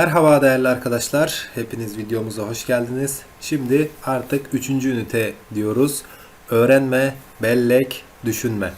Merhaba değerli arkadaşlar. Hepiniz videomuza hoş geldiniz. Şimdi artık 3. ünite diyoruz. Öğrenme, bellek, düşünme.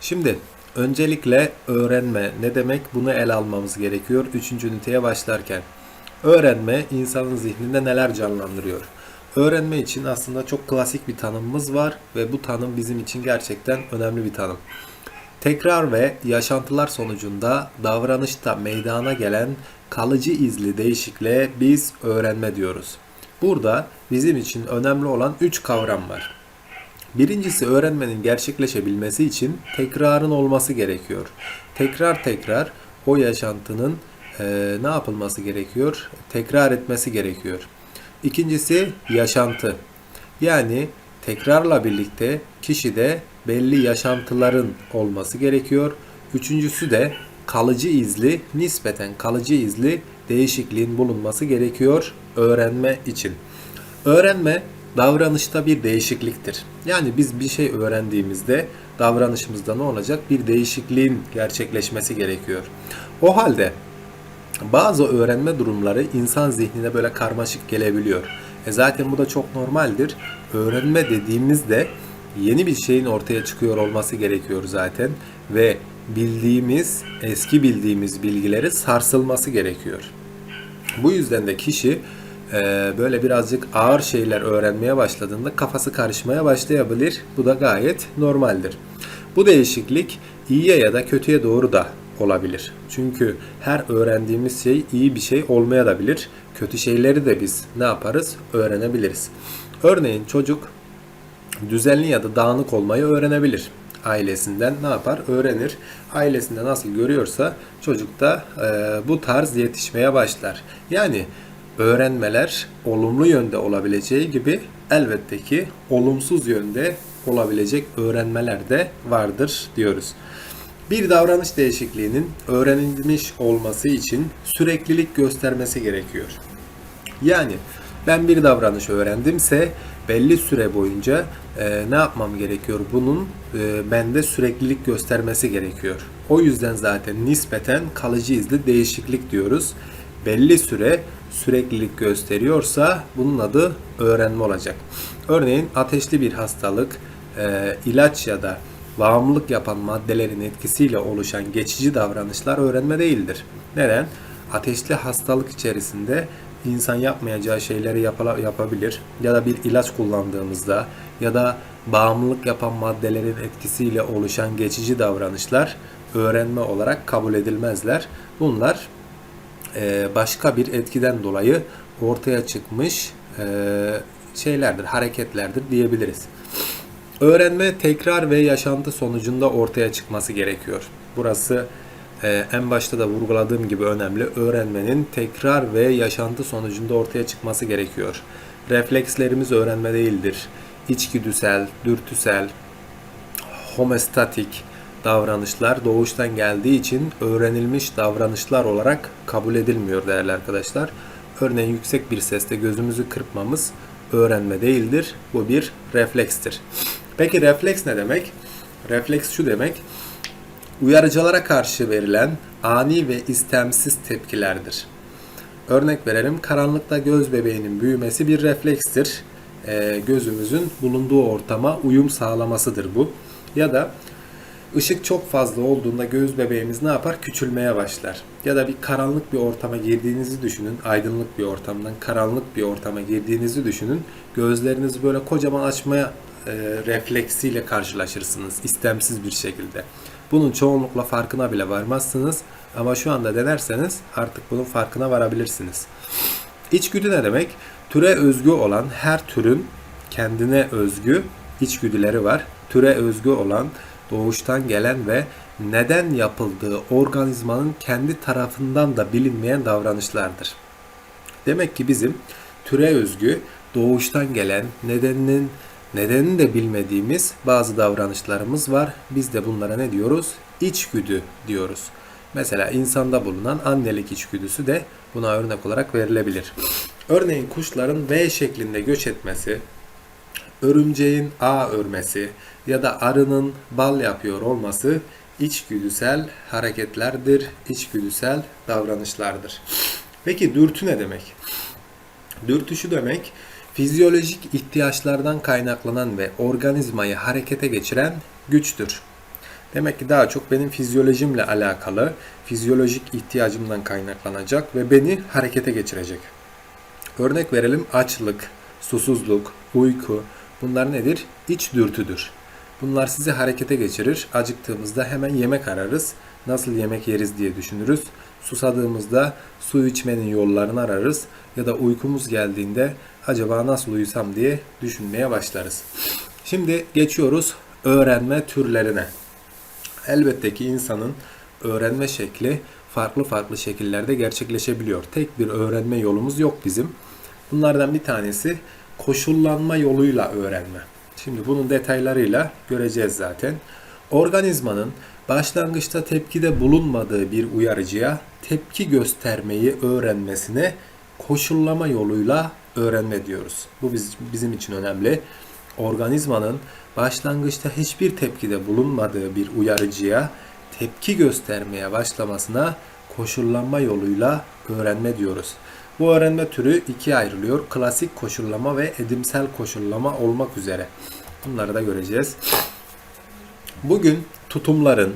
Şimdi öncelikle öğrenme ne demek bunu ele almamız gerekiyor 3. üniteye başlarken. Öğrenme insanın zihninde neler canlandırıyor? Öğrenme için aslında çok klasik bir tanımımız var ve bu tanım bizim için gerçekten önemli bir tanım. Tekrar ve yaşantılar sonucunda davranışta meydana gelen kalıcı izli değişikliğe biz öğrenme diyoruz. Burada bizim için önemli olan 3 kavram var. Birincisi öğrenmenin gerçekleşebilmesi için tekrarın olması gerekiyor. Tekrar tekrar o yaşantının eee, ne yapılması gerekiyor? Tekrar etmesi gerekiyor. İkincisi yaşantı. Yani tekrarla birlikte kişide belli yaşantıların olması gerekiyor. Üçüncüsü de kalıcı izli, nispeten kalıcı izli değişikliğin bulunması gerekiyor öğrenme için. Öğrenme davranışta bir değişikliktir. Yani biz bir şey öğrendiğimizde davranışımızda ne olacak? Bir değişikliğin gerçekleşmesi gerekiyor. O halde bazı öğrenme durumları insan zihnine böyle karmaşık gelebiliyor. E zaten bu da çok normaldir. Öğrenme dediğimizde yeni bir şeyin ortaya çıkıyor olması gerekiyor zaten ve bildiğimiz, eski bildiğimiz bilgileri sarsılması gerekiyor. Bu yüzden de kişi e, böyle birazcık ağır şeyler öğrenmeye başladığında kafası karışmaya başlayabilir. Bu da gayet normaldir. Bu değişiklik iyiye ya da kötüye doğru da olabilir. Çünkü her öğrendiğimiz şey iyi bir şey olmaya da bilir. Kötü şeyleri de biz ne yaparız? Öğrenebiliriz. Örneğin çocuk düzenli ya da dağınık olmayı öğrenebilir. Ailesinden ne yapar? Öğrenir. Ailesinde nasıl görüyorsa çocuk da e, bu tarz yetişmeye başlar. Yani öğrenmeler olumlu yönde olabileceği gibi elbette ki olumsuz yönde olabilecek öğrenmeler de vardır diyoruz. Bir davranış değişikliğinin öğrenilmiş olması için süreklilik göstermesi gerekiyor. Yani ben bir davranış öğrendimse belli süre boyunca e, ne yapmam gerekiyor? Bunun e, bende süreklilik göstermesi gerekiyor. O yüzden zaten nispeten kalıcı izli değişiklik diyoruz. Belli süre süreklilik gösteriyorsa bunun adı öğrenme olacak. Örneğin ateşli bir hastalık, e, ilaç ya da bağımlılık yapan maddelerin etkisiyle oluşan geçici davranışlar öğrenme değildir. Neden? Ateşli hastalık içerisinde insan yapmayacağı şeyleri yapabilir ya da bir ilaç kullandığımızda ya da bağımlılık yapan maddelerin etkisiyle oluşan geçici davranışlar öğrenme olarak kabul edilmezler. Bunlar e, başka bir etkiden dolayı ortaya çıkmış e, şeylerdir, hareketlerdir diyebiliriz. Öğrenme tekrar ve yaşantı sonucunda ortaya çıkması gerekiyor. Burası e, en başta da vurguladığım gibi önemli. Öğrenmenin tekrar ve yaşantı sonucunda ortaya çıkması gerekiyor. Reflekslerimiz öğrenme değildir. İçgüdüsel, dürtüsel, homeostatik davranışlar doğuştan geldiği için öğrenilmiş davranışlar olarak kabul edilmiyor değerli arkadaşlar. Örneğin yüksek bir sesle gözümüzü kırpmamız öğrenme değildir. Bu bir reflekstir. Peki refleks ne demek? Refleks şu demek. Uyarıcılara karşı verilen ani ve istemsiz tepkilerdir. Örnek verelim. Karanlıkta göz bebeğinin büyümesi bir reflekstir. Ee, gözümüzün bulunduğu ortama uyum sağlamasıdır bu. Ya da ışık çok fazla olduğunda göz bebeğimiz ne yapar? Küçülmeye başlar. Ya da bir karanlık bir ortama girdiğinizi düşünün. Aydınlık bir ortamdan karanlık bir ortama girdiğinizi düşünün. Gözlerinizi böyle kocaman açmaya e, refleksiyle karşılaşırsınız istemsiz bir şekilde. Bunun çoğunlukla farkına bile varmazsınız ama şu anda denerseniz artık bunun farkına varabilirsiniz. İçgüdü ne demek? Türe özgü olan her türün kendine özgü içgüdüleri var. Türe özgü olan doğuştan gelen ve neden yapıldığı organizmanın kendi tarafından da bilinmeyen davranışlardır. Demek ki bizim türe özgü, doğuştan gelen, nedeninin nedenini de bilmediğimiz bazı davranışlarımız var. Biz de bunlara ne diyoruz? İçgüdü diyoruz. Mesela insanda bulunan annelik içgüdüsü de buna örnek olarak verilebilir. Örneğin kuşların V şeklinde göç etmesi, örümceğin ağ örmesi ya da arının bal yapıyor olması içgüdüsel hareketlerdir, içgüdüsel davranışlardır. Peki dürtü ne demek? Dürtü şu demek, fizyolojik ihtiyaçlardan kaynaklanan ve organizmayı harekete geçiren güçtür. Demek ki daha çok benim fizyolojimle alakalı, fizyolojik ihtiyacımdan kaynaklanacak ve beni harekete geçirecek. Örnek verelim açlık, susuzluk, uyku bunlar nedir? İç dürtüdür. Bunlar sizi harekete geçirir. Acıktığımızda hemen yemek ararız. Nasıl yemek yeriz diye düşünürüz. Susadığımızda su içmenin yollarını ararız. Ya da uykumuz geldiğinde acaba nasıl uyusam diye düşünmeye başlarız. Şimdi geçiyoruz öğrenme türlerine. Elbette ki insanın öğrenme şekli farklı farklı şekillerde gerçekleşebiliyor. Tek bir öğrenme yolumuz yok bizim. Bunlardan bir tanesi koşullanma yoluyla öğrenme. Şimdi bunun detaylarıyla göreceğiz zaten. Organizmanın başlangıçta tepkide bulunmadığı bir uyarıcıya tepki göstermeyi öğrenmesine koşullama yoluyla öğrenme diyoruz. Bu biz, bizim için önemli. Organizmanın başlangıçta hiçbir tepkide bulunmadığı bir uyarıcıya tepki göstermeye başlamasına koşullanma yoluyla öğrenme diyoruz. Bu öğrenme türü ikiye ayrılıyor. Klasik koşullama ve edimsel koşullama olmak üzere. Bunları da göreceğiz. Bugün tutumların,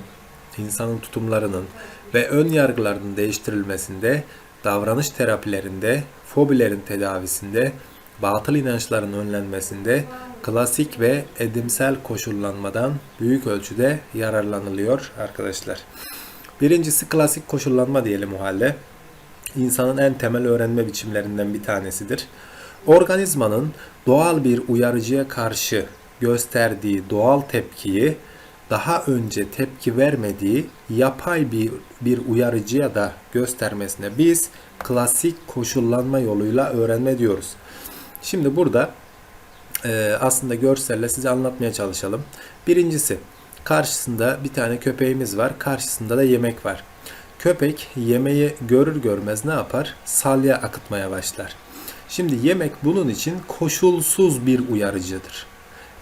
insanın tutumlarının ve ön yargılarının değiştirilmesinde, davranış terapilerinde, fobilerin tedavisinde, batıl inançların önlenmesinde klasik ve edimsel koşullanmadan büyük ölçüde yararlanılıyor arkadaşlar. Birincisi klasik koşullanma diyelim o halde. İnsanın en temel öğrenme biçimlerinden bir tanesidir. Organizmanın doğal bir uyarıcıya karşı gösterdiği doğal tepkiyi daha önce tepki vermediği yapay bir, bir uyarıcıya da göstermesine biz klasik koşullanma yoluyla öğrenme diyoruz. Şimdi burada e, aslında görselle size anlatmaya çalışalım. Birincisi karşısında bir tane köpeğimiz var. Karşısında da yemek var. Köpek yemeği görür görmez ne yapar? Salya akıtmaya başlar. Şimdi yemek bunun için koşulsuz bir uyarıcıdır.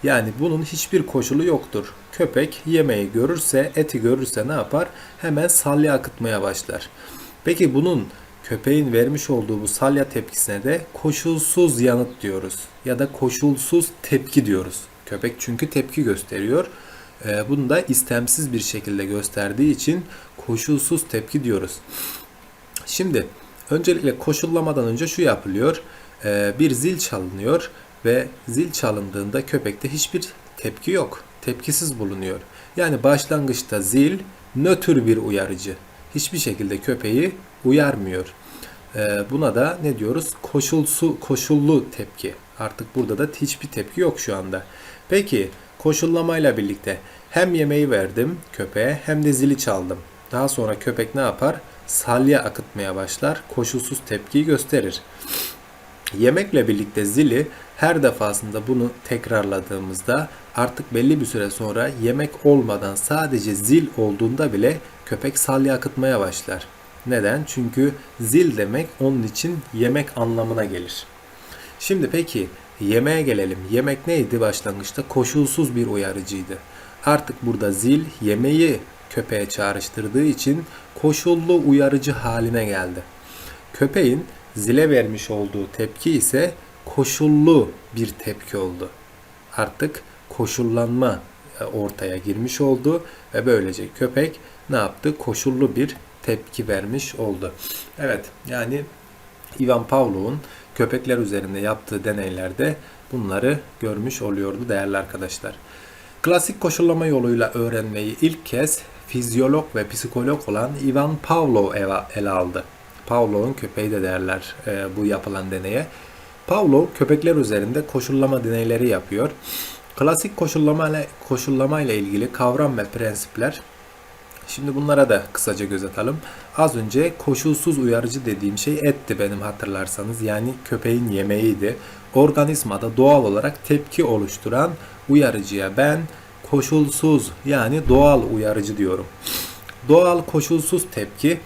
Yani bunun hiçbir koşulu yoktur. Köpek yemeği görürse, eti görürse ne yapar? Hemen salya akıtmaya başlar. Peki bunun köpeğin vermiş olduğu bu salya tepkisine de koşulsuz yanıt diyoruz. Ya da koşulsuz tepki diyoruz. Köpek çünkü tepki gösteriyor. Ee, bunu da istemsiz bir şekilde gösterdiği için koşulsuz tepki diyoruz. Şimdi öncelikle koşullamadan önce şu yapılıyor. Ee, bir zil çalınıyor ve zil çalındığında köpekte hiçbir tepki yok. Tepkisiz bulunuyor. Yani başlangıçta zil nötr bir uyarıcı. Hiçbir şekilde köpeği uyarmıyor. Ee, buna da ne diyoruz? Koşulsu, koşullu tepki. Artık burada da hiçbir tepki yok şu anda. Peki koşullamayla birlikte hem yemeği verdim köpeğe hem de zili çaldım. Daha sonra köpek ne yapar? Salya akıtmaya başlar. Koşulsuz tepkiyi gösterir. Yemekle birlikte zili her defasında bunu tekrarladığımızda artık belli bir süre sonra yemek olmadan sadece zil olduğunda bile köpek salya akıtmaya başlar. Neden? Çünkü zil demek onun için yemek anlamına gelir. Şimdi peki yemeğe gelelim. Yemek neydi başlangıçta? Koşulsuz bir uyarıcıydı. Artık burada zil yemeği köpeğe çağrıştırdığı için koşullu uyarıcı haline geldi. Köpeğin zile vermiş olduğu tepki ise koşullu bir tepki oldu. Artık koşullanma e, ortaya girmiş oldu ve böylece köpek ne yaptı? Koşullu bir tepki vermiş oldu. Evet yani Ivan Pavlov'un köpekler üzerinde yaptığı deneylerde bunları görmüş oluyordu değerli arkadaşlar. Klasik koşullama yoluyla öğrenmeyi ilk kez fizyolog ve psikolog olan Ivan Pavlov ele aldı. Pavlov'un köpeği de derler e, bu yapılan deneye. Pavlov köpekler üzerinde koşullama deneyleri yapıyor. Klasik koşullama ile koşullama ile ilgili kavram ve prensipler Şimdi bunlara da kısaca göz atalım. Az önce koşulsuz uyarıcı dediğim şey etti benim hatırlarsanız. Yani köpeğin yemeğiydi. Organizmada doğal olarak tepki oluşturan uyarıcıya ben koşulsuz yani doğal uyarıcı diyorum. Doğal koşulsuz tepki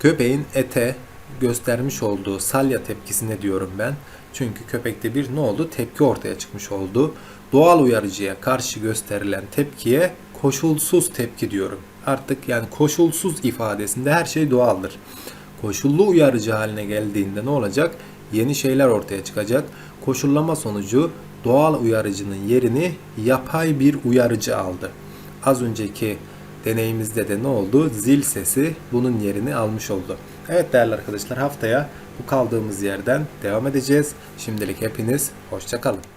köpeğin ete göstermiş olduğu salya tepkisine diyorum ben. Çünkü köpekte bir ne oldu? Tepki ortaya çıkmış oldu. Doğal uyarıcıya karşı gösterilen tepkiye koşulsuz tepki diyorum. Artık yani koşulsuz ifadesinde her şey doğaldır. koşullu uyarıcı haline geldiğinde ne olacak? Yeni şeyler ortaya çıkacak. Koşullama sonucu doğal uyarıcının yerini yapay bir uyarıcı aldı. Az önceki deneyimizde de ne oldu? Zil sesi bunun yerini almış oldu. Evet değerli arkadaşlar haftaya bu kaldığımız yerden devam edeceğiz. Şimdilik hepiniz hoşçakalın.